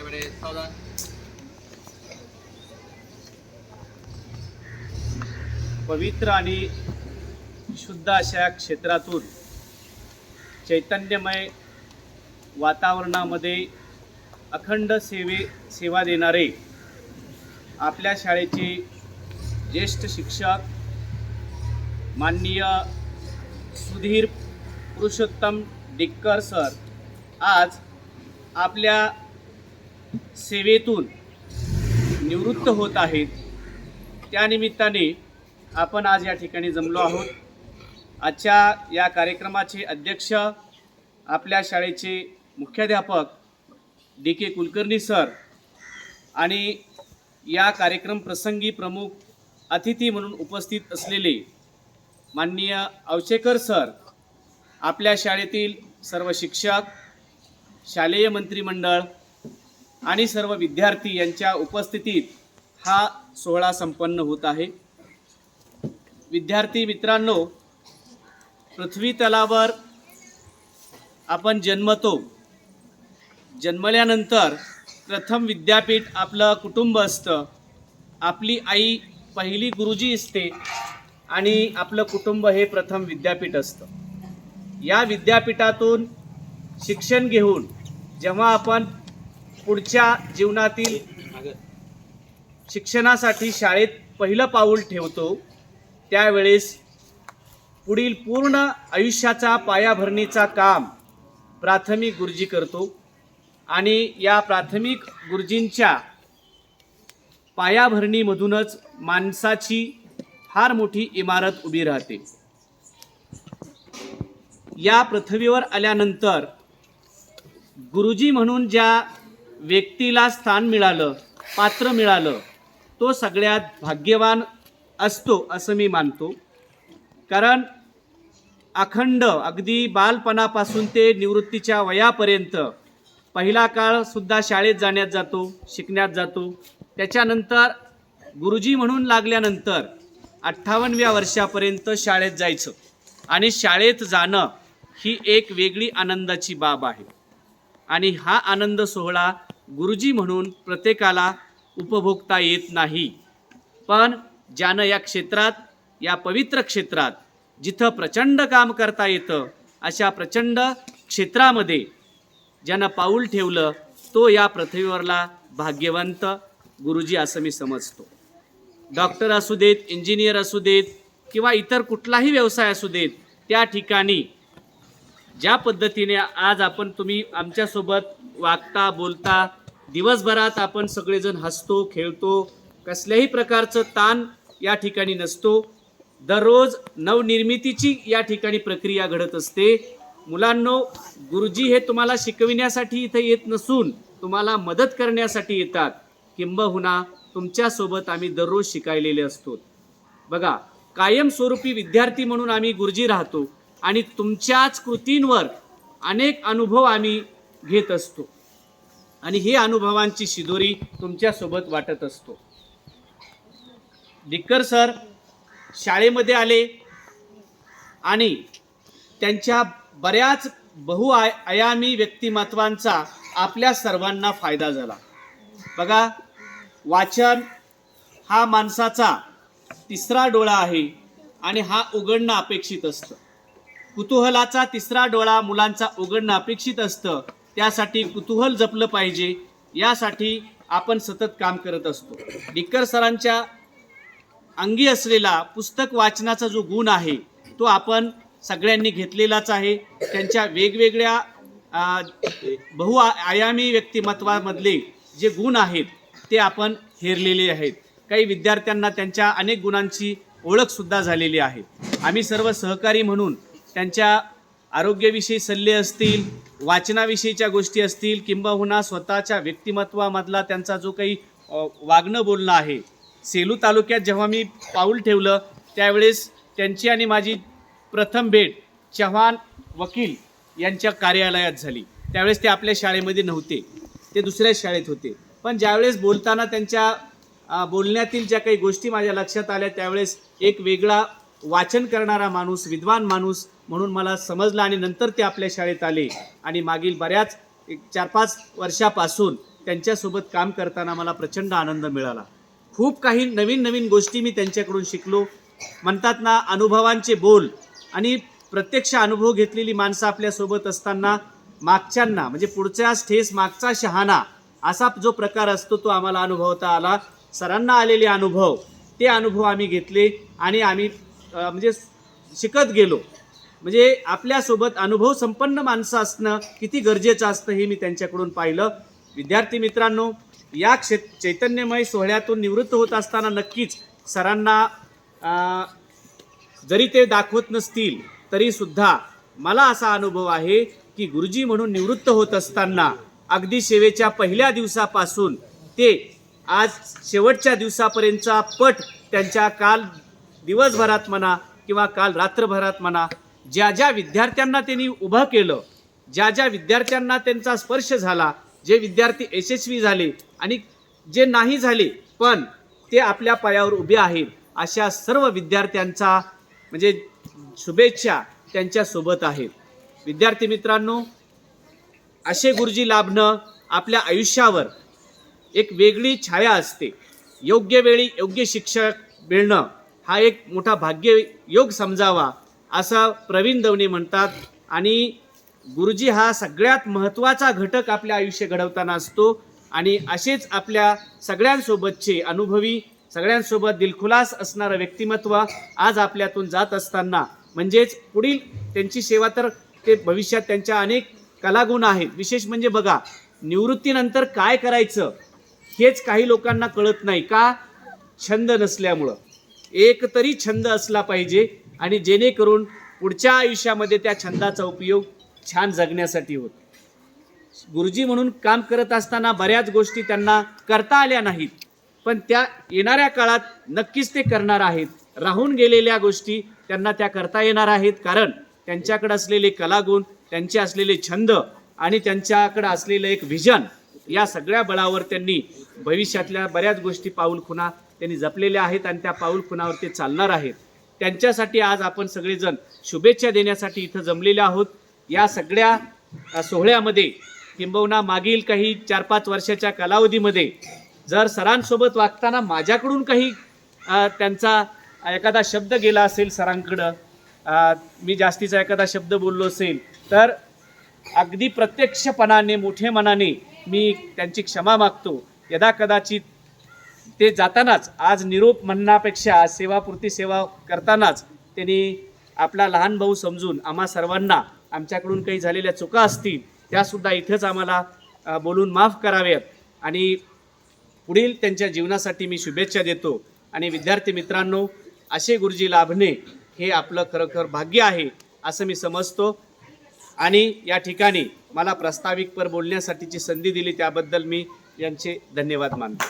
everybody. सावधान पवित्र आणि शुद्ध अशा क्षेत्रातून चैतन्यमय वातावरणामध्ये अखंड सेवे सेवा देणारे आपल्या शाळेचे ज्येष्ठ शिक्षक माननीय सुधीर पुरुषोत्तम डिक्कर सर आज आपल्या सेवेतून निवृत्त होत आहेत. त्यानिमित्ताने आपण आज या ठिकाणी जमलो आहोत. आजच्या या कार्यक्रमाचे अध्यक्ष आपल्या शाळेचे मुख्याध्यापक डी के कुलकर्णी सर आणि या कार्यक्रम प्रसंगी प्रमुख अतिथी म्हणून उपस्थित असलेले माननीय अवशेकर सर आपल्या शाळेतील सर्व शिक्षक शालेय मंत्रिमंडळ आणि सर्व विद्यार्थी यांच्या उपस्थितीत हा सोहळा संपन्न होत आहे. विद्यार्थी मित्रांनो पृथ्वी तलावर आपण जन्मतो. जन्मल्यानंतर प्रथम विद्यापीठ आपलं कुटुंब असतं. आपली आई पहिली गुरुजी असते आणि आपलं कुटुंब हे प्रथम विद्यापीठ असतं. या विद्यापीठातून शिक्षण घेऊन जेव्हा आपण पुढच्या जीवनातील शिक्षणासाठी शाळेत पहिलं पाऊल ठेवतो त्यावेळेस पुढील पूर्ण आयुष्याचा पायाभरणीचा काम प्राथमिक गुरुजी करतो आणि या प्राथमिक गुरुजींच्या पायाभरणीमधूनच माणसाची फार मोठी इमारत उभी राहते. या पृथ्वीवर आल्यानंतर गुरुजी म्हणून ज्या व्यक्तीला स्थान मिळालं पात्र मिळालं तो सगळ्यात भाग्यवान असतो असं मी मानतो. कारण अखंड अगदी बालपणापासून ते निवृत्तीच्या वयापर्यंत पहिला काळसुद्धा शाळेत जाण्यात जातो शिकण्यात जातो. त्याच्यानंतर गुरुजी म्हणून लागल्यानंतर अठ्ठावन्नव्या वर्षापर्यंत शाळेत जायचं आणि शाळेत जाणं ही एक वेगळी आनंदाची बाब आहे. आणि हा आनंद सोहळा गुरुजी म्हणून प्रत्येकाला उपभोगता येत नाही. पण ज्यानं या क्षेत्रात या पवित्र क्षेत्रात जिथं प्रचंड काम करता येतं अशा प्रचंड क्षेत्रामध्ये ज्यानं पाऊल ठेवलं तो या पृथ्वीवरला भाग्यवंत गुरुजी असं मी समजतो. डॉक्टर असू देत इंजिनियर असू देत किंवा इतर कुठलाही व्यवसाय असू देत त्या ठिकाणी ज्या पद्धतीने आज आपण तुम्ही आमच्यासोबत वागता बोलता दिवसभरात आपण सगळेजण हसतो खेळतो कसल्याही प्रकारचं ताण या ठिकाणी नसतो. दररोज नवनिर्मितीची या ठिकाणी प्रक्रिया घडत असते. मुलांनो गुरुजी हे तुम्हाला शिकविण्यासाठी इथं येत नसून तुम्हाला मदत करण्यासाठी येतात. किंबहुना तुमच्यासोबत आम्ही दररोज शिकायलेले असतो. बघा कायमस्वरूपी विद्यार्थी म्हणून आम्ही गुरुजी राहतो आणि तुमच्याच कृतींवर अनेक अनुभव आम्ही घेत असतो. आणि हे अनुभवांची शिदोरी तुमच्यासोबत वाटत असतो. डिक्कर सर शाळेमध्ये आले आणि त्यांच्या बऱ्याच बहुआय आयामी व्यक्तिमत्वांचा आपल्या सर्वांना फायदा झाला. बघा वाचन हा माणसाचा तिसरा डोळा आहे आणि हा उघडणं अपेक्षित असतं. कुतूहलाचा तिसरा डोळा मुलांचा उघडणं अपेक्षित असतं. त्यासाठी कुतूहल जपलं पाहिजे. यासाठी आपण सतत काम करत असतो. डिक्कर सरांच्या अंगी असलेला पुस्तक वाचनाचा जो गुण आहे तो आपण सगळ्यांनी घेतलेलाच आहे. त्यांच्या वेगवेगळ्या आ, बहु आयामी व्यक्तिमत्वामधले जे गुण आहेत ते आपण हेरलेले आहेत. काही विद्यार्थ्यांना त्यांच्या अनेक गुणांची ओळखसुद्धा झालेली आहे. आम्ही सर्व सहकारी म्हणून त्यांच्या आरोग्याविषयी सल्ले असतील वाचनाविषयीच्या गोष्टी असतील किंबहुना स्वतःच्या व्यक्तिमत्वामधला त्यांचा जो काही वागणं बोलणं आहे. सेलू तालुक्यात जेव्हा मी पाऊल ठेवलं त्यावेळेस त्यांची आणि माझी प्रथम भेट चव्हाण वकील यांच्या कार्यालयात झाली. त्यावेळेस ते आपल्या शाळेमध्ये नव्हते. ते दुसऱ्या शाळेत होते. पण ज्यावेळेस बोलताना त्यांच्या बोलण्यातील ज्या काही गोष्टी माझ्या लक्षात आल्या त्यावेळेस एक वेगळा वाचन करणारा माणूस विद्वान माणूस म्हणून मला समजलं आणि नंतर ते आपल्या शाळेत आले. आणि मागील बऱ्याच एक चार पाच वर्षापासून त्यांच्यासोबत काम करताना मला प्रचंड आनंद मिळाला. खूप काही नवीन नवीन गोष्टी मी त्यांच्याकडून शिकलो. म्हणतात ना अनुभवांचे बोल आणि प्रत्यक्ष अनुभव घेतलेली माणसं आपल्यासोबत असताना मागच्यांना म्हणजे पुढच्याच ठेस मागचा शहाणा असा जो प्रकार असतो तो आम्हाला अनुभवता आला. सरांना आलेले अनुभव ते अनुभव आम्ही घेतले आणि आम्ही म्हणजे शिकत गेलो. म्हणजे आपल्यासोबत अनुभव संपन्न माणसं असणं किती गरजेचं असतं हे मी त्यांच्याकडून पाहिलं. विद्यार्थी मित्रांनो या क्षे चैतन्यमय सोहळ्यातून निवृत्त होत असताना नक्कीच सरांना जरी ते दाखवत नसतील तरीसुद्धा मला असा अनुभव आहे की गुरुजी म्हणून निवृत्त होत असताना अगदी सेवेच्या पहिल्या दिवसापासून ते आज शेवटच्या दिवसापर्यंतचा पट त्यांच्या काल दिवसभरात म्हणा किंवा काल रात्रभरात म्हणा ज्या ज्या विद्यार्थ्यांना त्यांनी उभं केलं ज्या ज्या विद्यार्थ्यांना त्यांचा स्पर्श झाला जे विद्यार्थी यशस्वी झाले आणि जे नाही झाले पण ते आपल्या पायावर उभे आहेत अशा सर्व विद्यार्थ्यांचा म्हणजे शुभेच्छा त्यांच्यासोबत आहेत विद्यार्थी मित्रांनो असे गुरुजी लाभणं आपल्या आयुष्यावर एक वेगळी छाया असते. योग्य वेळी योग्य शिक्षक मिळणं हा एक मोठा भाग्य योग समजावा असं प्रवीण दवणे म्हणतात. आणि गुरुजी हा सगळ्यात महत्त्वाचा घटक आपल्या आयुष्य घडवताना असतो. आणि असेच आपल्या सगळ्यांसोबतचे अनुभवी सगळ्यांसोबत दिलखुलास असणारं व्यक्तिमत्व आज आपल्यातून जात असताना. म्हणजेच पुढील त्यांची सेवा तर ते भविष्यात त्यांच्या अनेक कलागुण आहेत. विशेष म्हणजे बघा निवृत्तीनंतर काय करायचं हेच काही लोकांना कळत नाही का? छंद नसल्यामुळं. एक तरी छंद असला पाहिजे आणि जेणेकरून पुढच्या आयुष्यामध्ये त्या छंदाचा उपयोग छान जगण्यासाठी होतो. गुरुजी म्हणून काम करत असताना बऱ्याच गोष्टी त्यांना करता आल्या नाहीत पण त्या येणाऱ्या काळात नक्कीच ते करणार आहेत. राहून गेलेल्या गोष्टी त्यांना त्या करता येणार आहेत कारण त्यांच्याकडे असलेले कलागुण त्यांचे असलेले छंद आणि त्यांच्याकडे असलेलं एक व्हिजन या सगळ्या बळावर त्यांनी भविष्यातल्या बऱ्याच गोष्टी पाऊल खुणा त्यांनी जपलेल्या आहेत आणि त्या पाऊल खुणावर ते चालणार आहेत. त्यांच्यासाठी आज आपण सगळेजण शुभेच्छा देण्यासाठी इथं जमलेले आहोत. या सगळ्या सोहळ्यामध्ये किंबहुना मागील काही चार पाच वर्षाच्या कालावधीमध्ये जर सरांसोबत वागताना माझ्याकडून काही त्यांचा एखादा शब्द गेला असेल सरांकडं मी जास्तीचा एखादा शब्द बोललो असेल तर अगदी प्रत्यक्षपणाने मोठे मनाने मी त्यांची क्षमा मागतो. यदा कदाचित ते जातानाच आज निरोप म्हणण्यापेक्षा सेवापुरती सेवा करतानाच त्यांनी आपला लहान भाऊ समजून आम्हा सर्वांना आमच्याकडून काही झालेल्या चुका असतील त्यासुद्धा इथंच आम्हाला बोलून माफ कराव्यात आणि पुढील त्यांच्या जीवनासाठी मी शुभेच्छा देतो. आणि विद्यार्थी मित्रांनो असे गुरुजी लाभणे हे आपलं खरोखर भाग्य आहे असं मी समजतो. आणि या ठिकाणी मला प्रास्ताविकपर बोलण्यासाठीची संधी दिली त्याबद्दल मी यांचे धन्यवाद मानतो.